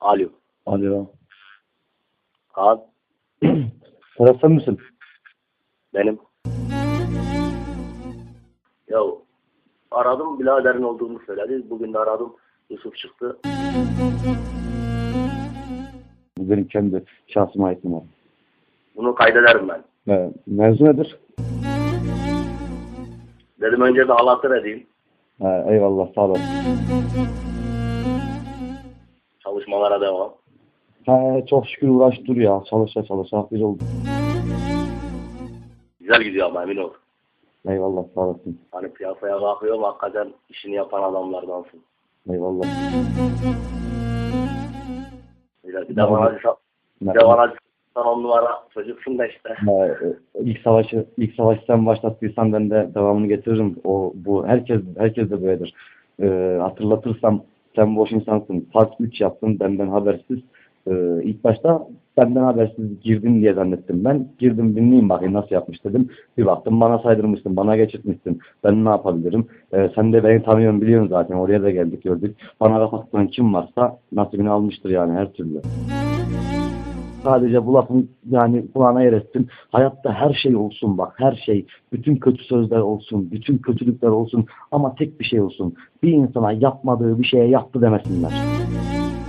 Alo. Alo. Serhat sen misin? benim. Ya aradım biraderin olduğunu söyledi. Bugün de aradım. Yusuf çıktı. Bu benim kendi şahsıma ait numara. Bunu kaydederim ben. Ee, mevzu nedir? Dedim önce bir halatır edeyim. Ee, eyvallah sağ olasın. Çalışmalara devam. He, çok şükür uğraş dur ya. Çalışa çalışa bir oldu. Güzel gidiyor ama emin ol. Eyvallah sağ olasın. Hani piyasaya bakıyorum hakikaten işini yapan adamlardansın. Eyvallah. Bir de, bir de bana bir de bana sen on numara çocuksun da işte. Ee, ilk savaşı ilk savaşı sen başlattıysan ben de devamını getiririm. O bu herkes herkes de böyledir. Ee, hatırlatırsam sen boş insansın. Part 3 yaptın benden habersiz. Ee, ilk başta benden habersiz girdin diye zannettim ben. Girdim dinleyeyim bakayım nasıl yapmış dedim. Bir baktım bana saydırmışsın, bana geçirtmişsin. Ben ne yapabilirim? Ee, sen de beni tanıyorsun biliyorsun zaten. Oraya da geldik gördük. Bana kapattığın kim varsa nasibini almıştır yani her türlü. Sadece bu lafın yani kulağına yer etsin. Hayatta her şey olsun bak her şey. Bütün kötü sözler olsun, bütün kötülükler olsun ama tek bir şey olsun. Bir insana yapmadığı bir şeye yaptı demesinler.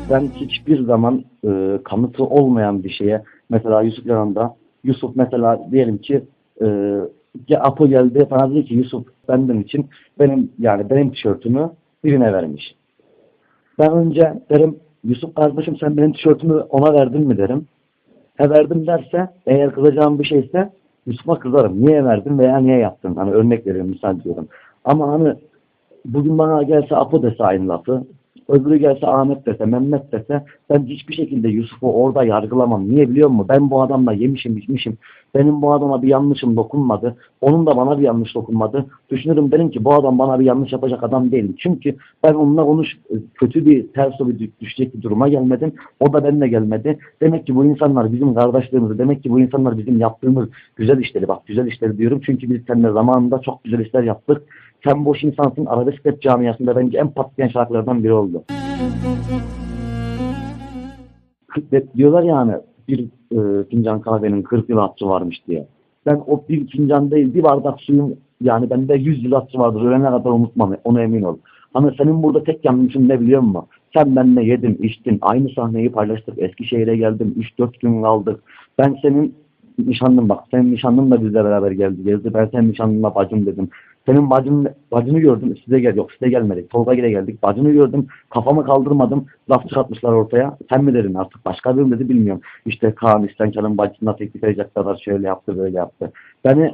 Ben hiçbir zaman e, kanıtı olmayan bir şeye mesela Yusuf yanında Yusuf mesela diyelim ki e, Apo geldi bana dedi ki Yusuf benden için benim yani benim tişörtümü birine vermiş. Ben önce derim Yusuf kardeşim sen benim tişörtümü ona verdin mi derim. He verdim derse eğer kızacağım bir şeyse Yusuf'a kızarım. Niye verdin veya niye yaptın? Hani örnek veriyorum misal diyorum. Ama hani bugün bana gelse Apo dese aynı lafı öbürü gelse Ahmet dese, Mehmet dese ben hiçbir şekilde Yusuf'u orada yargılamam. Niye biliyor musun? Ben bu adamla yemişim içmişim. Benim bu adama bir yanlışım dokunmadı. Onun da bana bir yanlış dokunmadı. Düşünürüm derim ki bu adam bana bir yanlış yapacak adam değil. Çünkü ben onunla konuş kötü bir ters bir düşecek bir duruma gelmedim. O da benimle gelmedi. Demek ki bu insanlar bizim kardeşliğimizi, demek ki bu insanlar bizim yaptığımız güzel işleri, bak güzel işleri diyorum. Çünkü biz seninle zamanında çok güzel işler yaptık. Sen boş insansın. Arabesk rap camiasında bence en patlayan şarkılardan biri oldu. Hep diyorlar yani bir e, fincan kahvenin 40 yıl hatırı varmış diye. Ben o bir fincan değil bir bardak suyun yani bende 100 yıl hatırı vardır. Ölene kadar unutmam. Ona emin ol. Hani senin burada tek yanlışın ne biliyor musun? Sen benimle yedin, içtin. Aynı sahneyi paylaştık. Eskişehir'e geldim. 3-4 gün kaldık. Ben senin nişanlın bak. Senin nişanlın da bizle beraber geldi. Gezdi. Ben senin nişanlınla bacım dedim. Senin bacın, bacını gördüm. Size gel. Yok size gelmedik. Tolga ile geldik. Bacını gördüm. Kafamı kaldırmadım. Laf çıkartmışlar ortaya. Sen mi dedin artık? Başka biri mi dedi bilmiyorum. İşte Kaan İstenkan'ın bacısına teklif edecek kadar şöyle yaptı böyle yaptı. Beni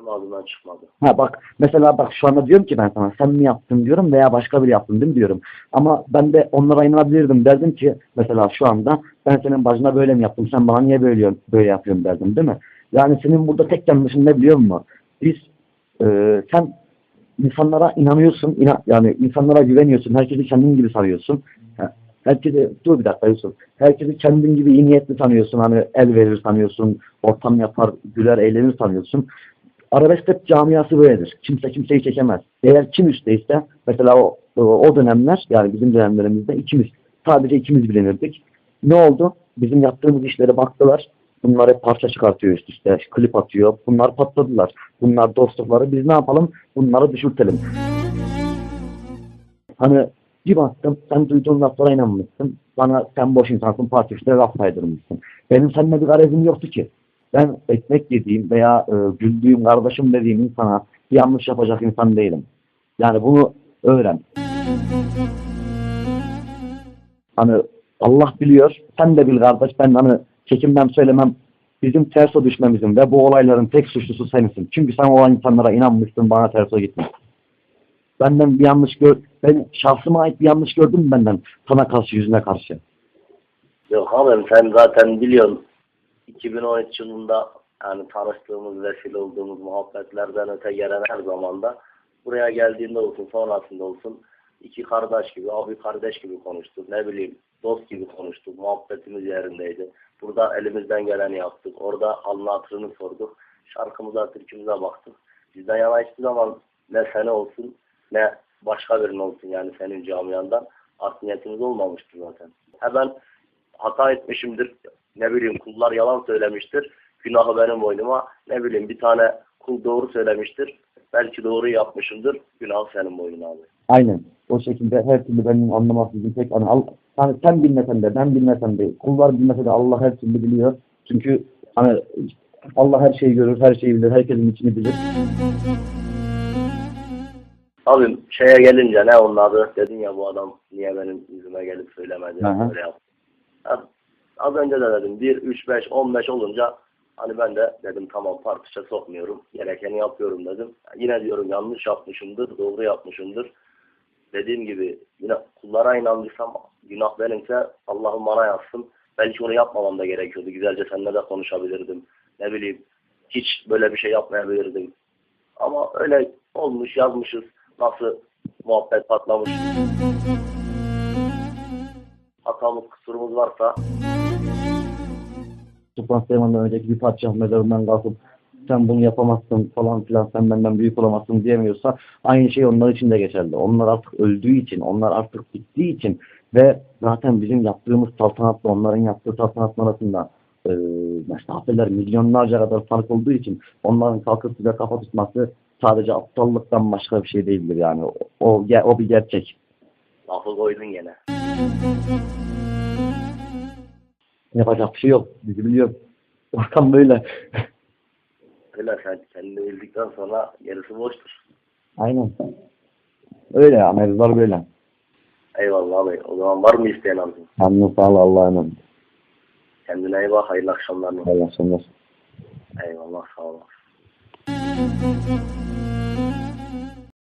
Benim ağzımdan çıkmadı. Ha bak mesela bak şu anda diyorum ki ben sana sen mi yaptın diyorum veya başka biri yaptın değil mi diyorum. Ama ben de onlara inanabilirdim derdim ki mesela şu anda ben senin bacına böyle mi yaptım sen bana niye böyle böyle yapıyorsun derdim değil mi? Yani senin burada tek yanlışın ne biliyor musun? Biz e, sen insanlara inanıyorsun inan, yani insanlara güveniyorsun herkesi kendin gibi sanıyorsun. Herkesi, dur bir dakika Yusuf. Herkesi kendin gibi iyi niyetli sanıyorsun. Hani el verir sanıyorsun. Ortam yapar, güler, eğlenir sanıyorsun. Arabesk rap camiası böyledir. Kimse kimseyi çekemez. Eğer kim üstteyse mesela o, o dönemler yani bizim dönemlerimizde ikimiz sadece ikimiz bilinirdik. Ne oldu? Bizim yaptığımız işlere baktılar. Bunlar hep parça çıkartıyor üst üste. Klip atıyor. Bunlar patladılar. Bunlar dostlukları. Biz ne yapalım? Bunları düşürtelim. Hani bir baktım sen duyduğun laflara inanmışsın. Bana sen boş insansın parti işte laf saydırmışsın. Benim seninle bir garezim yoktu ki. Ben ekmek yediğim veya e, güldüğüm kardeşim dediğim insana yanlış yapacak insan değilim. Yani bunu öğren. Hani Allah biliyor, sen de bil kardeş, ben hani çekimden söylemem, bizim terso düşmemizin ve bu olayların tek suçlusu sensin. Çünkü sen o insanlara inanmışsın, bana terso gitmişsin. Benden bir yanlış gör, ben şahsıma ait bir yanlış gördün mü benden sana karşı, yüzüne karşı? Yok abi sen zaten biliyorsun 2013 yılında yani tanıştığımız vesile olduğumuz muhabbetlerden öte gelen her zamanda buraya geldiğinde olsun sonrasında olsun iki kardeş gibi abi kardeş gibi konuştuk ne bileyim dost gibi konuştuk muhabbetimiz yerindeydi. Burada elimizden geleni yaptık. Orada Allah'ın hatırını sorduk. Şarkımıza, türkümüze baktık. Bizden yana hiçbir zaman ne sene olsun ne başka birinin olsun yani senin camiandan. Art niyetimiz olmamıştır zaten. Ha ben hata etmişimdir. Ne bileyim kullar yalan söylemiştir. Günahı benim boynuma. Ne bileyim bir tane kul doğru söylemiştir. Belki doğru yapmışımdır. Günahı senin boynuna abi. Aynen. O şekilde her türlü benim anlamaksızım tek hani, al, hani sen bilmesen de ben bilmesem de kullar bilmese de Allah her türlü biliyor. Çünkü hani Allah her şeyi görür, her şeyi bilir, herkesin içini bilir. Abi şeye gelince ne onun adı dedin ya bu adam niye benim yüzüme gelip söylemedi yaptı. Az önce de dedim 1, 3, 5, 15 olunca hani ben de dedim tamam tartışa sokmuyorum. Gerekeni yapıyorum dedim. Yine diyorum yanlış yapmışımdır, doğru yapmışımdır. Dediğim gibi yine kullara inandıysam günah benimse Allah'ım bana yazsın. Belki onu yapmamam da gerekiyordu. Güzelce seninle de konuşabilirdim. Ne bileyim hiç böyle bir şey yapmayabilirdim. Ama öyle olmuş yazmışız. Nasıl muhabbet patlamış. Hatamız kusurumuz varsa Sultan Süleyman'dan önceki bir padişah mezarından kalkıp sen bunu yapamazsın falan filan sen benden büyük olamazsın diyemiyorsa aynı şey onlar için de geçerli. Onlar artık öldüğü için, onlar artık bittiği için ve zaten bizim yaptığımız saltanatla onların yaptığı saltanat arasında e, mesafeler milyonlarca kadar fark olduğu için onların kalkıp bize kafa tutması sadece aptallıktan başka bir şey değildir yani. O, o, o bir gerçek. lafı koydun gene. Yapacak bir şey yok. Bizi biliyor. Ortam böyle. Öyle sen kendini bildikten sonra gerisi boştur. Aynen. Öyle ya. Mevzular böyle. Eyvallah abi. O zaman var mı isteyen abim? Anlı sağ ol Allah'a emanet. Kendine iyi bak. Hayırlı akşamlar. Allah senden. Eyvallah sağ ol.